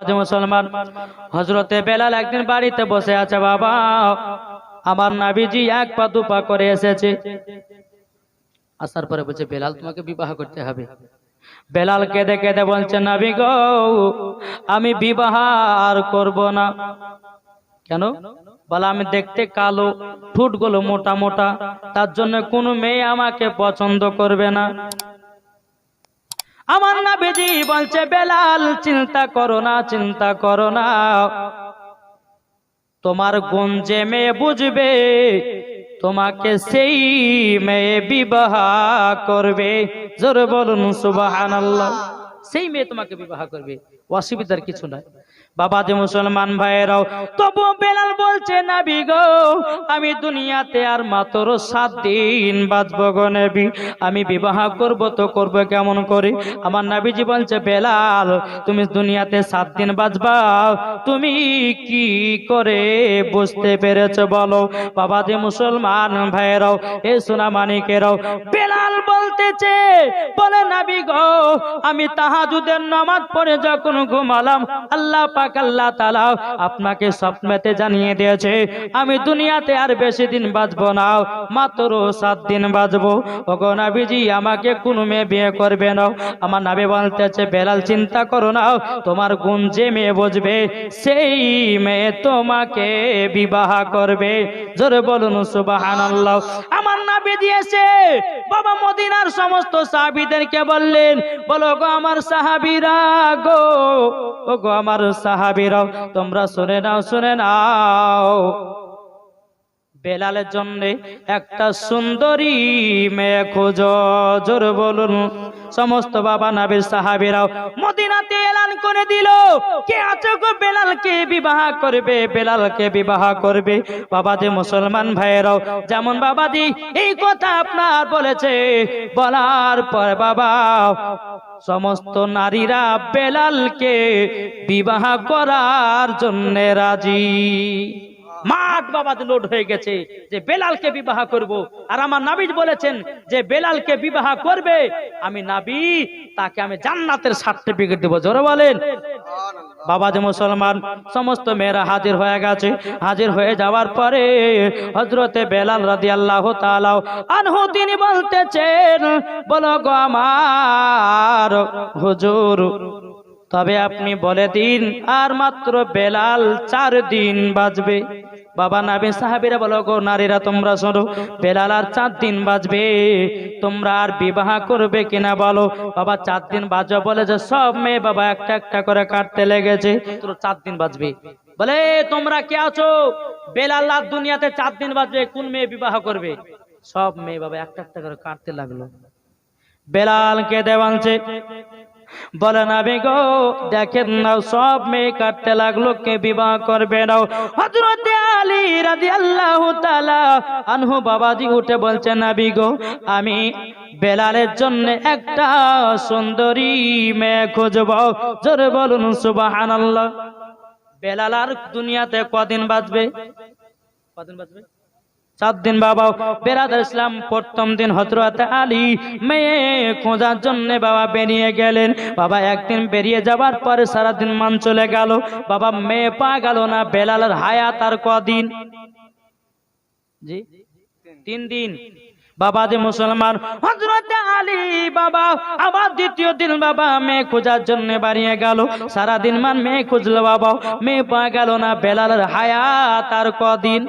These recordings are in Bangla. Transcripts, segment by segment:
মুসলমান। হজরতে বেলাল একদিন বাড়িতে বসে আছে, বাবা। আমার নাবিজি এক পা দু পা করে এসেছে। আসার পরে বলছে, বেলাল, তোমাকে বিবাহ করতে হবে। বেলাল কেঁদে কেঁদে বলছে, নাবি গো, আমি বিবাহ আর করব না। কেন? বলে, আমি দেখতে কালো, ঠুটগুলো মোটা মোটা। তার জন্য কোনো মেয়ে আমাকে পছন্দ করবে না। আমার না বেজি বলছে, বেলাল, চিন্তা করো না, চিন্তা করো না। তোমার গুঞ্জে মেয়ে বুঝবে, তোমাকে সেই মেয়ে বিবাহ করবে। জোরে বলুন সুবাহ সেই মেয়ে তোমাকে বিবাহ করবে। অসুবিধার কিছু নাই। বাবা মুসলমান ভাইয়েরাও তবু বেলাল বলছে না বিগো আমি দুনিয়াতে আর মাত্র সাত দিন বাঁচব গো নবী। আমি বিবাহ করব, তো করব কেমন করে? আমার নাবিজি বলছে, বেলাল, তুমি দুনিয়াতে সাত দিন বাঁচবা। তুমি কি করে বুঝতে পেরেছ বলো? বাবা যে মুসলমান ভাইয়েরাও, এ সোনা মানিকেরাও, বেলাল বলতেছে, বলে, নাবি গো, আমি তাহাজুদের নামাজ পড়ে যখন ঘুমালাম, আল্লাহ পাক আল্লাহ তাআলা আপনাকে স্বপ্নেতে জানিয়ে দিয়েছে, আমি দুনিয়াতে আর বেশি দিন বাঁচবো না, মাত্র সাত দিন বাঁচবো। ওগো নাবিজি, আমাকে কোনো মেয়ে বিয়ে করবে না। আমার নাবি বলতেছে, বেলাল, চিন্তা করো না, তোমার গুণ যে মেয়ে বুঝবে, সেই মেয়ে তোমাকে বিবাহ করবে। জোরে বলুন, সুবহানাল্লাহ। আমার নাবি দিয়েছে, বাবা মদিনার সমস্ত সাহাবীদেরকে বললেন, বলো গো আমার সাহাবীরা গো ও গো আমার সাহাবীরা তোমরা শুনে নাও শুনে নাও। বেলালের জন্যে একটা সুন্দরী মেয়ে খোঁজ জোর বলুন। সমস্ত বাবা নাবির সাহাবিরাও মদিনাতে এলান করে দিল। কে আছে গো বেলালকে বিবাহ করবে, বেলালকে বিবাহ করবে? বাবা যে মুসলমান ভাইয়েরাও, যেমন বাবাজি এই কথা আপনার বলেছে, বলার পর বাবা, সমস্ত নারীরা বেলালকে বিবাহ করার জন্য রাজি। মাঠ বাবাতে লোড হয়ে গেছে, যে বেলালকে বিবাহ করব। আর আমার নাবিজ বলেছেন যে বেলালকে বিবাহ করবে, আমি নাবি, তাকে আমি জান্নাতের সার্টিফিকেট দেবো। জোরে বলেন। বাবা যে মুসলমান, সমস্ত মেয়েরা হাজির হয়ে গেছে। হাজির হয়ে যাওয়ার পরে হজরতে বেলাল রাদি আল্লাহ আনহু তিনি বলতেছেন, বলো গো আমার হুজুর তবে আপনি বলে দিন, আর মাত্র বেলাল চার দিন বাজবে। বাবা নাবি সাহাবিরা বলো, গো নারীরা, তোমরা শোনো, বেলাল আর চার দিন বাজবে। তোমরা আর বিবাহ করবে কিনা বলো? বাবা, চার দিন বাজবে বলে যে, সব মেয়ে বাবা একটা একটা করে কাটতে লেগেছে তোর চার দিন বাজবে। বলে, তোমরা কে আছো? বেলাল আর দুনিয়াতে চার দিন বাজবে, কোন মেয়ে বিবাহ করবে? সব মেয়ে বাবা একটা একটা করে কাটতে লাগল। বেলালকে দেওয়ানছে বলে না গো, দেখেন না সব মেয়ে কাটতে লাগল, কে বিবাহ করবে নাও? হজরতে আলী রাজি আল্লাহ আনহু বাবাজি উঠে বলছে না গো, আমি বেলালের জন্য একটা সুন্দরী মেয়ে খুঁজব। জোরে বলুন সুবাহান বেলাল আর দুনিয়াতে কদিন বাঁচবে? কদিন বাঁচবে? চার দিন বাবা, বেরাদার ইসলাম প্রথম দিন হজরত আলী মেয়ে খোঁজার জন্য বাবা বেরিয়ে গেলেন। বাবা একদিন বেরিয়ে যাবার পরে সারাদিন মান চলে গেল। বাবা মেয়ে পা গেল না, বেলালের হায়াত আর কদিন? জি, তিন দিন। বাবা যে মুসলমান হজরত আলী বাবা, আবার দ্বিতীয় দিন বাবা মেয়ে খোঁজার জন্য বাড়িয়ে গেল। সারাদিন মান মেয়ে খুঁজলো বাবা, মেয়ে পা গেল না, বেলালের হায়াত আর কদিন?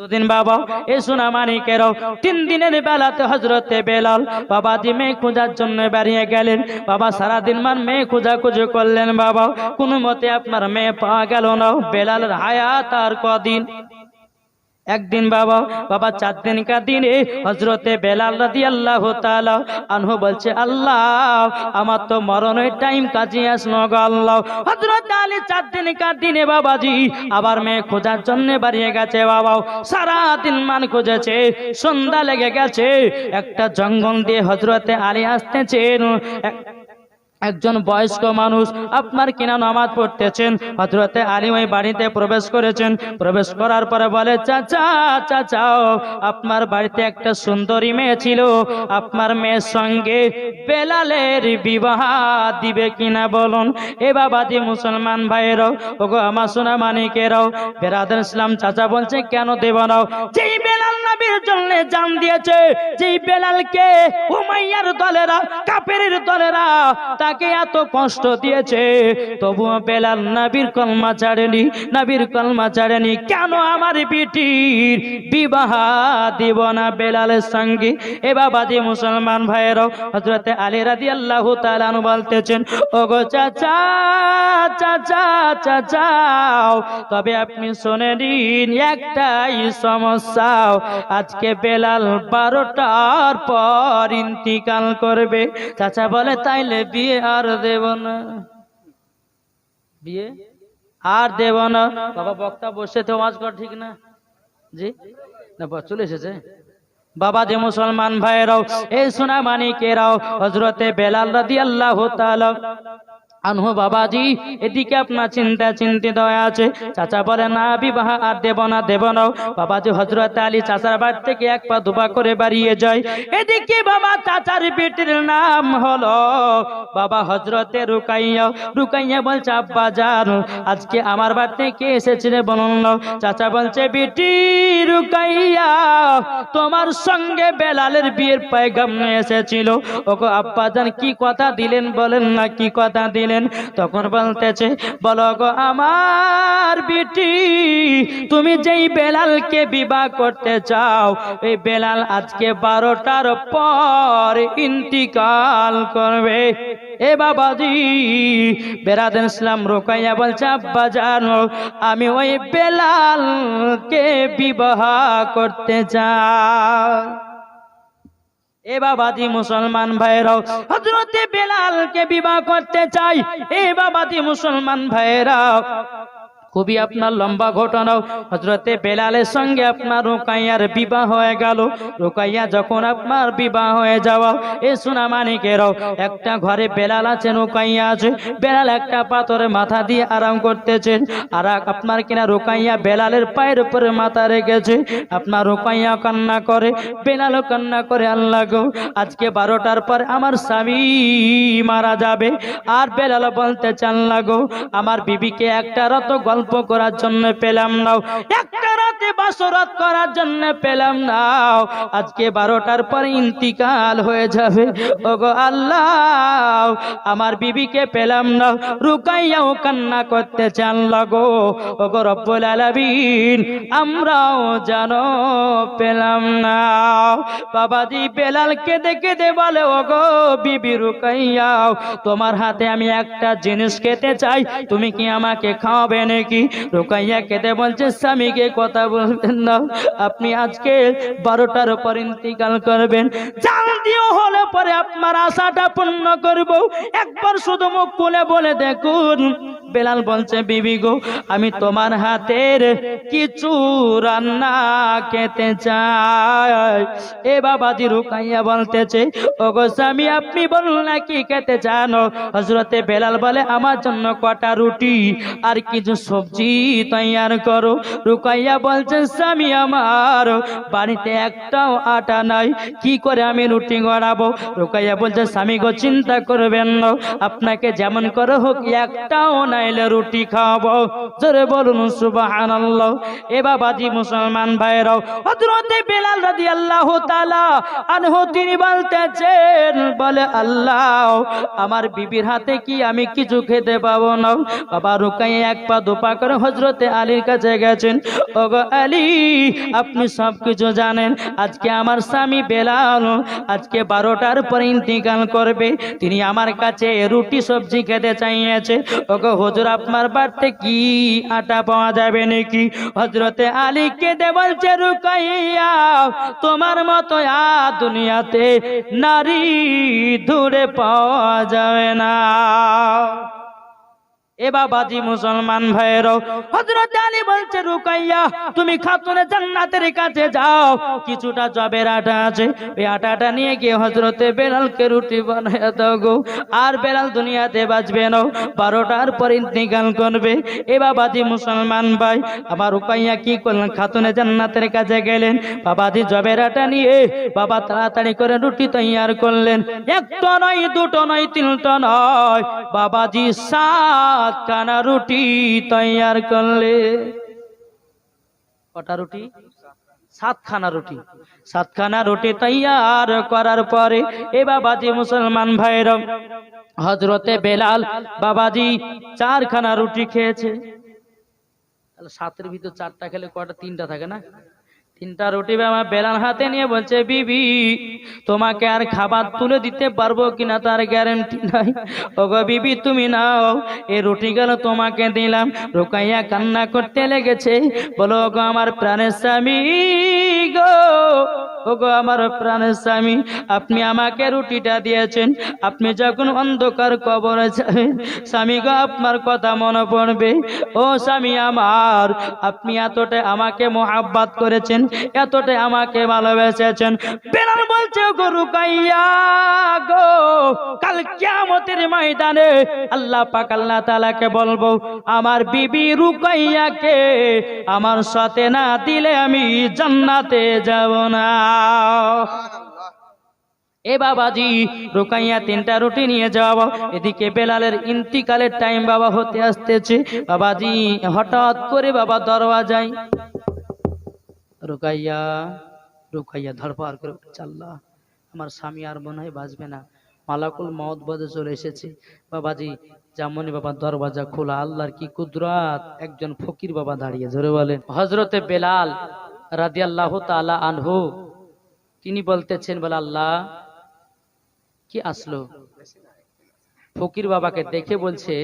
দুদিন বাবা এ সোনা মানিকের তিন দিনের বেলাতে হজরতে বেলাল বাবা দি মেয়ে খোঁজার জন্য বেরিয়ে গেলেন। বাবা, সারাদিন মান মেয়ে খোঁজা খুঁজে করলেন বাবা। কোনো মতে আপনার মেয়ে পাওয়া গেল না। বেলালের হায়াত আর কদিন। একদিন বাবা বাবা চার দিন দিনে হজরতে বেলাল রাদি আল্লাহ আনহু বলছে, আল্লাহ, আমার তো মরণের টাইম কাজে আসলো আল্লাহ। হজরত আলী চার দিন কা দিনে বাবাজি, আবার মেয়ে খোঁজার জন্য বাড়িয়ে গেছে বাবা সারা দিন মান খুঁজেছে, সন্ধ্যা লেগে গেছে। একটা জঙ্গল দিয়ে হজরতে আলী আসতেছেন। একজন বয়স্ক মানুষ আপনার কিনা নামাজ পড়তেছেন? হজরতে আলী ওই বাড়িতে প্রবেশ করেছেন। প্রবেশ করার পরে বলে, চাচা চাচা, আপনার বাড়িতে একটা সুন্দরী মেয়ে ছিল। আপনার মেয়ের সঙ্গে বেলালের বিবাহ দিবে কিনা বলুন? এ বাবা দি মুসলমান ভাইয়েরাও, ওগো আমার সোনা মানিকেরাও, বেরাদার ইসলাম চাচা বলছে, কেন দেব না? যেই বেলাল নবীর জন্য জান দিয়েছে, যেই বেলালকে উমাইয়ার দলেরা কাপের দলেরা তাকে এত কষ্ট দিয়েছে, তবুও বেলাল নবীর কলমা ছাড়েনি, নবীর কলমা ছাড়েনি। কেন আমার বিটির বিবাহ দিব না বেলালের সঙ্গে? এ বাবাজি মুসলমান ভাইয়েরও হজরতে আলী রাদি আল্লাহ তালানু বলতেছেন, ওগো চাচা চাচা, চাচাও, তবে আপনি শুনে নিন একটাই সমস্যা আজকে বেলাল বারোটার পর ইন্তিকাল করবে। চাচা বলে, তাইলে বিয়ে আর দেব না বিয়ে? আর দেব না বাবা, বক্তা বসে তো মাছ কর, ঠিক না? জি? না চলে এসেছে। বাবা যে মুসলমান ভাইয়েরাও, এই সোনা মানিকেরাও হজরতে বেলাল রাদি আল্লাহ আনহু বাবাজি, এদিকে আপনার চিন্তা চিন্তিত হয়ে আছে। চাচা বলে, না, বিবাহ আর দেব না দেব না। বাবাজি হজরত আলী চাচার বাড়ি থেকে এক পা দুপা করে বাড়িয়ে যায়। এদিকে বাবা চাচার বেটির নাম হলো বাবা হজরতে রুকাইয়া। রুকাইয়া বলছে, আব্বা যান আজকে আমার বাড়ি থেকে এসেছিল বলুন। চাচা বলছে, বেটি রুকাইয়া, তোমার সঙ্গে বেলালের বিয়ের পায়গাম এসেছিল। ওগো আব্বা যান কি কথা দিলেন বলেন না, কি কথা দিলেন? তখন বলতেছে, বলো গো আমার বিটি, তুমি যেই বেলালকে বিবাহ করতে চাও এই বেলাল আজকে বারোটার পর ইন্তিকাল করবে। এ বাবাজি বেরাদেন ইসলাম রোকাইয়া বলছে, আব্বা জানো, আমি ওই বেলালকে বিবাহ করতে চাই। এ বাবাজি মুসলমান ভাইরাও হজরতে বেলালকে বিবাহ করতে চাই এ বাবাজি মুসলমান ভাইরাও। খুবই আপনার লম্বা ঘটনাও হজরতে বেলালের সঙ্গে আপনার রোকাইয়ার বিবাহ হয়ে গেল। রোকাইয়া যখন আপনার বিবাহ হয়ে যাওয়া, এ সোনা মানিকেরও একটা ঘরে বেলাল আছে, রোকাইয়া আছে। বেলাল একটা পাথরে মাথা দিয়ে আরাম করতেছে। আর আপনার কিনা রোকাইয়া বেলালের পায়ের উপরে মাথা রেখেছে। আপনার রোকাইয়া কান্না করে, বেলালও কান্না করে, আল্লাহ গো, আজকে বারোটার পর আমার স্বামী মারা যাবে। আর বেলাল বলতে চান লাগো আমার বিবিকে একটা রাত গল্প করার জন্য পেলাম নাও। একটা রাতে বাসরাত করার জন্য পেলাম নাও। আজকে বারোটার পর ইন্তিকাল হয়ে যাবে। ওগো আল্লাহ, আমার বিবিকে পেলাম না রুকাইয়াও কান্না করতে চান লাগো। ওগো রব্বুল আলামিন, আমরাও জানো পেলাম না বাবাজি বেলালকে দেখে দে বলে, ওগো বিবি রুকাইয়াও, তোমার হাতে আমি একটা জিনিস খেতে চাই। তুমি কি আমাকে খাওয়াবে নাকি? রুকাইয়া খেতে বলছে, স্বামীকে কথা বলবেন না। আপনি আজকে বারোটার পর ইন্তিকাল করবেন। জাল দিও হলে পরে আপনার আশাটা পূর্ণ করব। একবার শুধু মুখ খুলে বলে দেখুন। বেলাল বলছে, বিবি গো, আমি তোমার হাতের কিছু রান্না খেতে চাই। এ বাবাজি রুকাইয়া বলতেছে ও গো স্বামী, আপনি বলুন না কি খেতে চান? হজরতে বেলাল বলে, আমার জন্য কটা রুটি আর কিছু সবজি তৈয়ার করো। রুকাইয়া বলছে, স্বামী আমার, বাড়িতে একটাও আটা নাই, কি করে আমি রুটি গড়াবো? রুকাইয়া বলছে, স্বামী গো, চিন্তা করবেন না, আপনাকে যেমন করে হোক, একটাও নাইলে রুটি খাওয়াবো। জোরে বলুন, সুবহানাল্লাহ। এ বাবাজি মুসলমান ভাইরাও, হযরতে বেলাল রাদিয়াল্লাহু তাআলা আনহু, তিনি বলতেছেন, বলে আল্লাহ, আমার বিবির হাতে কি আমি কিছু খেতে পাবো না? বাবা রুকাইয়া এক পা দুপা করে হযরতে আলীর কাছে গেছেন। ওগো আলী, আপনি সব কিছু জানেন। আজকে আমার স্বামী বেলাল, আজকে বারোটার পরে ইন্তিকাল করবে। তিনি আমার কাছে রুটি সবজি খেতে চাইছে ওগো হুজুর, আপনার বাড়িতে কি আটা পাওয়া যাবে নাকি? হজরতে আলী কেঁদে বলছে, রুকাইয়া, তোমার মতো আ দুনিয়াতে নারী দূরে পাওয়া যাবে না। এ বাবাজি মুসলমান বলছে, রুকাইয়া, তুমি খাতুনে জান্নাতের কাছে যাও। কিছুটা জবের আটা আছে আটাটা নিয়ে গিয়ে বেলালকে রুটি গো। আর দুনিয়াতে বারোটার পর ইন্তিকাল করবে। এ বাবাজি মুসলমান ভাই, আবার রুকাইয়া কি করলেন? খাতুনে জান্নাতের কাছে গেলেন। বাবাজি জবের আটা নিয়ে বাবা তাড়াতাড়ি করে রুটি তৈয়ার করলেন। একটা নয়, দুটো নয়, তিনটা নয়। বাবাজি সাত খানা রুটি তৈয়ার করলে। কটা রুটি? সাতখানা রুটি। সাতখানা রুটি তৈয়ার করার পরে এ বাবাজি মুসলমান ভাইয়ের হজরতে বেলাল বাবাজি চারখানা রুটি খেয়েছে। সাতের ভিতর চারটা খেলে কটা তিনটা থাকে না? তিনটা রুটি আমার বেলার হাতে নিয়ে বলছে, বিবি, তোমাকে আর খাবার তুলে দিতে পারব কিনা তার গ্যারেন্টি নাই? ওগো বিবি, তুমি নাও এই রুটি গেল তোমাকে দিলাম। রোকাইয়া কান্না করতে লেগেছে। বলো গো আমার প্রাণের স্বামী গো ওগো, আমার প্রাণের স্বামী, আপনি আমাকে রুটিটা দিয়েছেন। আপনি যখন অন্ধকার কবরে যাবেন, স্বামী গো, আপনার কথা মনে পড়বে। ও স্বামী আমার, আপনি এতটাই আমাকে মোহাব্বাত করেছেন এতটাই আমাকে ভালোবেসেছেন। বেলাল বলছে গো রুকাইয়া গো, কাল কিয়ামতের ময়দানে আল্লাহ পাক, আল্লাহ তাআলাকে বলব, আমার বিবি রুকাইয়াকে আমার সাথে না দিলে আমি জান্নাতে যাব না। এ বাবাজি, রুকাইয়া তিনটা রুটি নিয়ে যাওয়া এদিকে বেলালের ইন্তিকালের টাইম বাবা হতে আসতেছে। বাবাজি, হঠাৎ করে বাবা দরওয়াজায় রুকাইয়া রুকাইয়া ধরপার করে আল্লাহ আমার স্বামী আর মনে হয় বাঁচবে না। মালাকুল মত বদে চলে এসেছে। বাবাজি যেমনই বাবা দরওয়াজা খোলা, আল্লাহর কি কুদরাত? একজন ফকির বাবা দাঁড়িয়ে ধরে বলেন হজরতে বেলাল রাদিয়াল্লাহু তাআলা আনহু তিনি বলতেছেন, বলে আল্লাহ, কি আসলো? ফকির বাবাকে দেখে বলছে,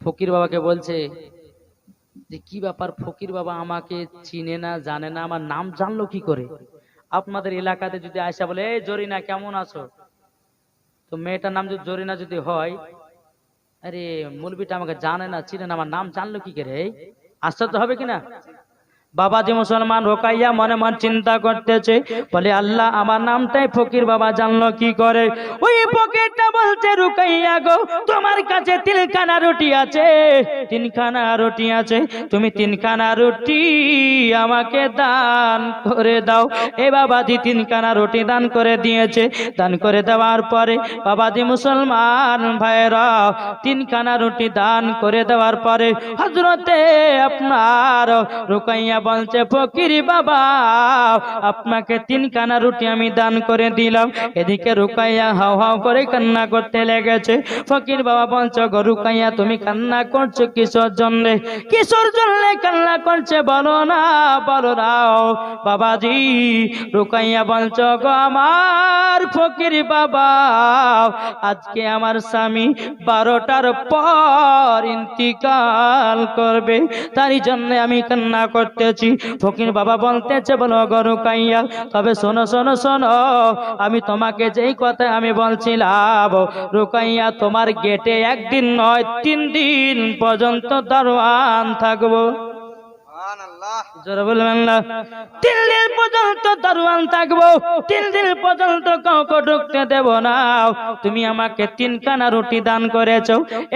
ফকির বাবাকে বলছে যে, কি ব্যাপার ফকির বাবা আমাকে চিনে না, জানে না, আমার নাম জানলো কি করে? আপনাদের এলাকাতে যদি আয়সা বলে, এই জরিনা, কেমন আছো? তো মেয়েটার নাম যদি জরিনা যদি হয়, আরে মুলবিটা আমাকে জানে না, চিনে না, আমার নাম জানলো কি করে? আশ্চর্য হবে কিনা বাবাজি মুসলমান রোকাইয়া মনে মন চিন্তা করতেছে, বলে আল্লাহ আমার নামটাই ফকির বাবা জানলো কি করে? ওই ফকিরটা বলছে, রুকাইয়া গো, তোমার কাছে তিনখানা রুটি আছে। তিনখানা রুটি আছে, তুমি তিনখানা রুটি আমাকে দান করে দাও। এ বাবাজি তিনখানা রুটি দান করে দিয়েছে। দান করে দেওয়ার পরে বাবাজি মুসলমান ভাইরা তিনখানা রুটি দান করে দেওয়ার পরে হজরতে আপনার রুকাইয়া বলছে, ফকির বাবা, আপনাকে তিনখানা রুটি আমি দান করে দিলাম। এদিকে রুকাইয়া হাও হাও করে কান্না করতে লেগেছে। ফকির বাবা বলছো, গো রুকাইয়া, তুমি কান্না করছ কিশোর জন্য? কিশোর জন্য কান্না করছে বলো না, বলো নাও বাবাজি। রুকাইয়া বলছো, গো আমার ফকির বাবা, আজকে আমার স্বামী বারোটার পর ইন্তিকাল করবে। তারই জন্য আমি কান্না করতেছি। ফকির বাবা বলতেছে, বলো গো রুকাইয়া, তবে শোনো শোনো শোনো, আমি তোমাকে যেই কথা আমি বলছিলাম, রুকাইয়া, তোমার গেটে একদিন নয়, তিন দিন পর্যন্ত দারোয়ান থাকব। তিন দিন পর্যন্ত দারোয়ান থাকব, তিন দিন পর্যন্ত কাউকে ঢুকতে দেব না। তুমি আমাকে রুটি দান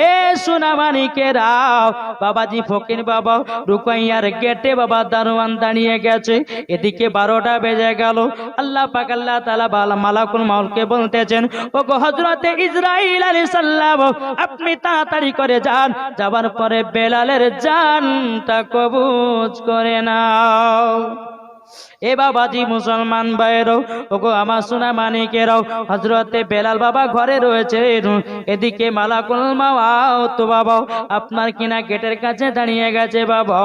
এ সোনামানিকে রাও বাবাজি ফকির বাবা, রুকাইয়ার গেটে বাবা দারোয়ান দাঁড়িয়ে গেছে। এদিকে বারোটা বেজে গেল। আল্লাহ পাক তালা মালাকুল মাউলকে বলতেছেন ও গো হজরতে ইসরাইল আলী সাল্লাম আপনি তাড়াতাড়ি করে যান। যাবার পরে বেলালের জানটা কবুজ করে নাও। এ বাবাজি মুসলমান ভাইয়েরও ওগো আমার সোনা মানিকেরাও হজরতে বেলাল বাবা ঘরে রয়েছে। এদিকে মালাকুল মাও তো বাবা আপনার কিনা গেটের কাছে দাঁড়িয়ে গেছে বাবা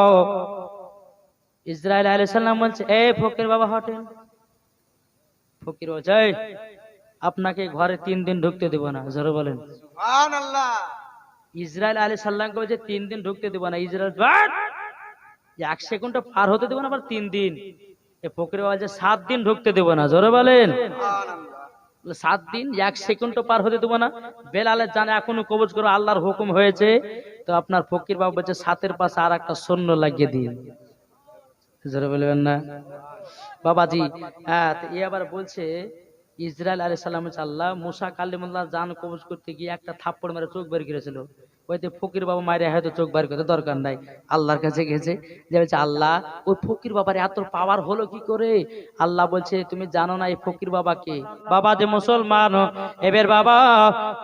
ইসরায়েল আলাইহিস সালাম বলছে এ ফকির বাবা হটেন। ফকির বলছে "এই, আপনাকে ঘরে তিন দিন ঢুকতে দেব না। জোরে বলেন। ইসরায়েল আলী সাল্লামকে বলছে তিন দিন ঢুকতে দেব না। ইসরায়েল! যে এক সেকেন্ড পার হতে দেবো না তিন দিন। ফকির বাবা বলছে, সাত দিন ঢুকতে দেবো না, জোরে বলেন। সাত দিন এক সেকেন্ডও পার হতে দেবো না। বেলালে জানে এখনও কবজ করো, আল্লাহর হুকুম হয়েছে। তো আপনার ফকির বাবু বলছে, সাতের পাশে আর একটা সৈন্য লাগিয়ে দিন। জোরে বলবেন না? বাবাজি হ্যাঁ এ আবার বলছে ইসরায়েল আলী সাল্লাম আল্লাহ, মুসা কালিমুল্লাহ জান কবজ করতে গিয়ে একটা থাপ্পড় মেরে চোখ বের করেছিল। ওইতে ফকির বাবা মায়ের হয়তো চোখ বের করতে দরকার নাই। আল্লাহর কাছে গেছে, যে বলছে, আল্লাহ, ওই ফকির বাবার এত পাওয়ার হলো কি করে? আল্লাহ বলছে, তুমি জানো না এই ফকির বাবাকে? বাবা যে মুসলমান, এবার বাবা,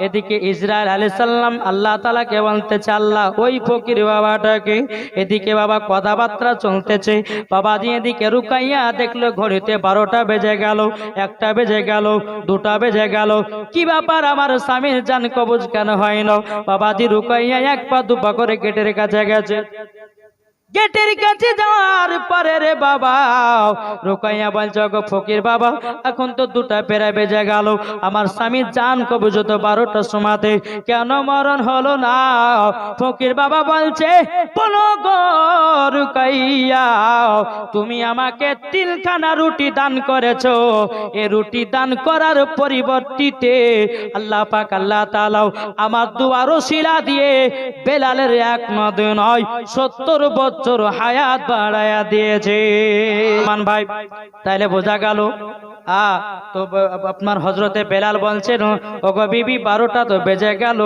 এদিকে ইসরায়েল আলী সাল্লাম আল্লাহ তালাকে বলতেছে, আল্লাহ, ওই ফকির বাবাটাকে এদিকে বাবা কথাবার্তা চলতেছে। বাবাজি এদিকে রুকাইয়া দেখল, ঘড়িতে বারোটা বেজে গেল, একটা বেজে গেল, দুটা বেজে গেল। কি ব্যাপার আমার স্বামীর জান কবজ কেন হয় না? বাবাজি রুকাইয়া এক পা দুপা করে গেটের কাছে গেছে। গেটের কাছে যাওয়ার পরে রে বাবা, রোকাইয়া বলছে গো ফকির বাবা, এখন তো দুটা পেরা বেজে গেল। আমার স্বামী জান কবজ তো বারোটা সমাতে। কেন মরণ হলো না? ফকির বাবা বলছে, বলো গো রুকাইয়া, তুমি আমাকে তিনখানা রুটি দান করেছ। এ রুটি দান করার পরিবর্তিতে আল্লাহ পাক, আল্লাহ তালাও আমার দুয়ারও শিলা দিয়ে বেলালের এক নদ নয়, সত্তর বছর হায়াত বাড়ায়া দিয়েছে। মান ভাই তাইলে বোঝা গেল আ তো আপনার হজরতে বেলাল বলছেন ওগো বিবি বারোটা তো বেজে গেল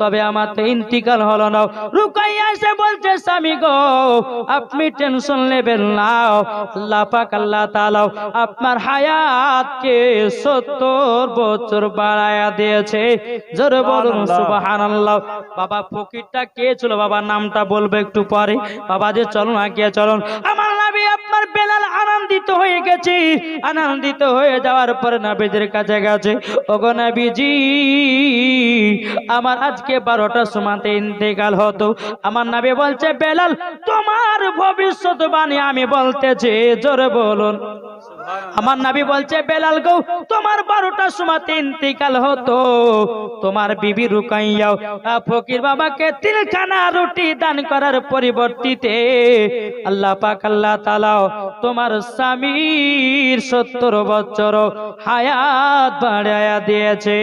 তবে আমার তো ইন্তিকাল হলো না। রুকাইয়া এসে বলছে স্বামী গো আপনি টেনশন নেবেন না আল্লাহ পাক আল্লাহ তাআলা আপনার হায়াতকে সত্তর বছর বাড়ায়া দিয়েছে। জোরে বলুন সুবহানাল্লাহ। বাবা ফকিরটা কে ছিল? বাবার নামটা বলবে একটু পরে। বাবা যে চলুন, আগে চলুন। আমার নাবি আপনার বেলাল আনন্দিত হয়ে গেছে। আনন্দিত হয়ে যাওয়ার পরে নাবিদের কাছে গেছে, ওগো নাবিজি, আমার আজকে বারোটার সময়তে ইন্তেকাল হতো। আমার নাবি বলছে, বেলাল, তোমার ভবিষ্যৎবাণী আমি বলতেছি, জোরে বলুন। আমার নাবি বলছে বেলাল গো তোমার বারোটার সময় ইন্তিকাল হতো। তোমার বিবি রুকাইয়াও ফকির বাবাকে তিলখানা রুটি দান করার পরিবর্তিতে আল্লাহ পাক আল্লাহ তালাও তোমার স্বামীর সত্তর বছর হায়াত বাড়ায়া দিয়েছে।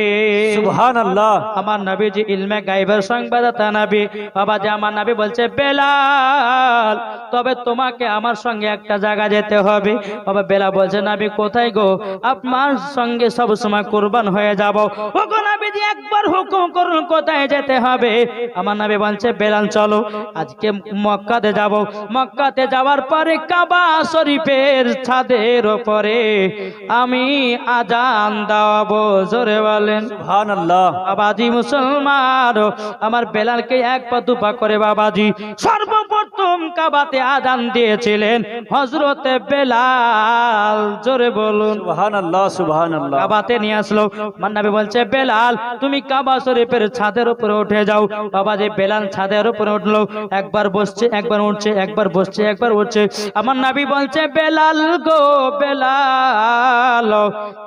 সুবহানাল্লাহ। আমার নবীজি ইলমে গাইবের সংবাদতা নবী বাবা যে আমার নবী বলছে বেলাল তবে তোমাকে আমার সঙ্গে একটা জায়গা যেতে হবে। বাবা বেলা বলছে নবী কোথায় গো? আপনার সঙ্গে সব সময় কুরবান হয়ে যাব। ও গো নবীজি একবার হুকুম করুন কোথায় যেতে হবে? আমার নবী বলছে বেলাল চলো আজকে মক্কাতে যাব। মক্কাতে যাওয়ার পরে কাবা শরীফের ছাদের ওপরে আমি আজান দাওয়াবো জোরে বলেন। সুবহানাল্লাহ। বাবাজি মুসলমান আমার বেলালকে এক পা দুপা করে বাবাজি সর্বপ্রথম কাবাতে আদান দিয়েছিলেন হজরতে বেলাল। জোরে বলুন। সুবহানাল্লাহ সুবহানাল্লাহ। কাবাতে নিয়ে আসলো। মান্নাবি বলছে বেলাল তুমি কাবা শরীফের ছাদের উপরে উঠে যাও। বাবা যে বেলাল ছাদের উপরে উঠল একবার বসছে একবার উঠছে একবার বসছে একবার উঠছে। আমার নাবি বলছে বেলাল গো বেলাল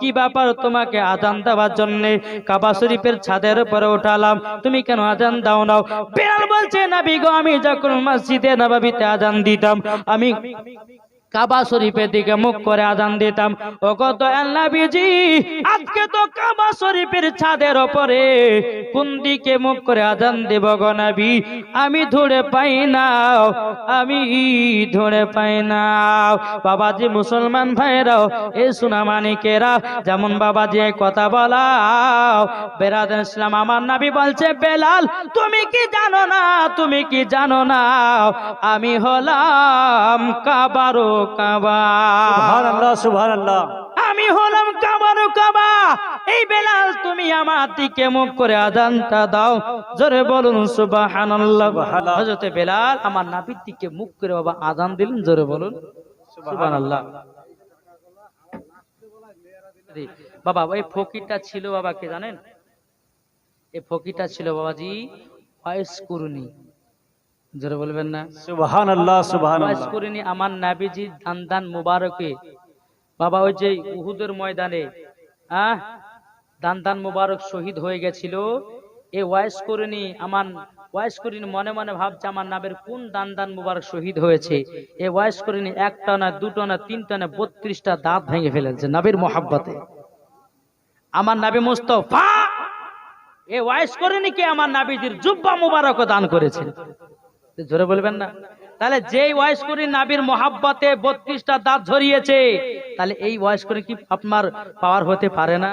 কি ব্যাপার তোমাকে আদান দেওয়ার জন্য কাবা শরীফের ছাদের উপরে উঠালাম? তুমি কেন আদান দাও নাও? বেলাল বলছে নাবি গো আমি যখন মসজিদে নবাবিতে আজান দিতাম। আমি কাবা শরীফের দিকে মুখ করে আজান দিতাম। ও কত আল্লাবিজি আজকে তো কাবা শরীফের ছাদের ওপরে কোন দিকে মুখ করে আজান দেব গনাবি আমি ধরে পাই না আমি ধরে পাই না বাবাজি মুসলমান ভাইরাও, এ সোনা মানিকেরা যেমন বাবাজি কথা বলাও। বেরাদ ইসলাম, আমার নাবি বলছে, বেলাল, তুমি কি জানো না, তুমি কি জানো না? আমি হলাম কাবারো কাবা। সুবহানাল্লাহ সুবহানাল্লাহ। আমি হলাম কাবারো কাবা। এই বেলাল তুমি আমার দিকে মুখ করে আজানটা দাও। জোরে বলুন সুবহানাল্লাহ। সুবহানাল্লাহ। বেলাল আমার নাবির দিকে মুখ করে বাবা আজান দিলেন জোরে বলুন সুবহানাল্লাহ। বাবা ওই ফকিরটা ছিল বাবা কে জানেন? এই ফকিরটা ছিল বাবাজি ওয়াইস কুরুনি। জোরে বলবেন না। ওয়াইস সুবহানাল্লাহ। কুরুনি আমার নাবিজি দান মুবারকে। বাবা ওই যে উহুদের ময়দানে আহ দান মুবারক শহীদ হয়ে গেছিল। এ ওয়াইস করিনি আমার ওয়াইস করিনি মনে মনে ভাবছে আমার কোন দান দান মুবারক শহীদ হয়েছে। এ ওয়াইস করিনি একটা না দুটো না তিনটা না বত্রিশটা দাঁত ভেঙে ফেলেছে নাবির মহাব্বতে। আমার নাবি মুস্তফা এ ওয়াইস করেনি কি আমার নাবিজির জুব্বা মুবারক দান করেছে? জোরে বলবেন না? তাহলে যেই ওয়াইস করি নাবির মহাব্বাতে বত্রিশটা দাঁত ঝরিয়েছে, তাহলে এই ওয়াইস করে কি আপনার পাওয়ার হতে পারে না?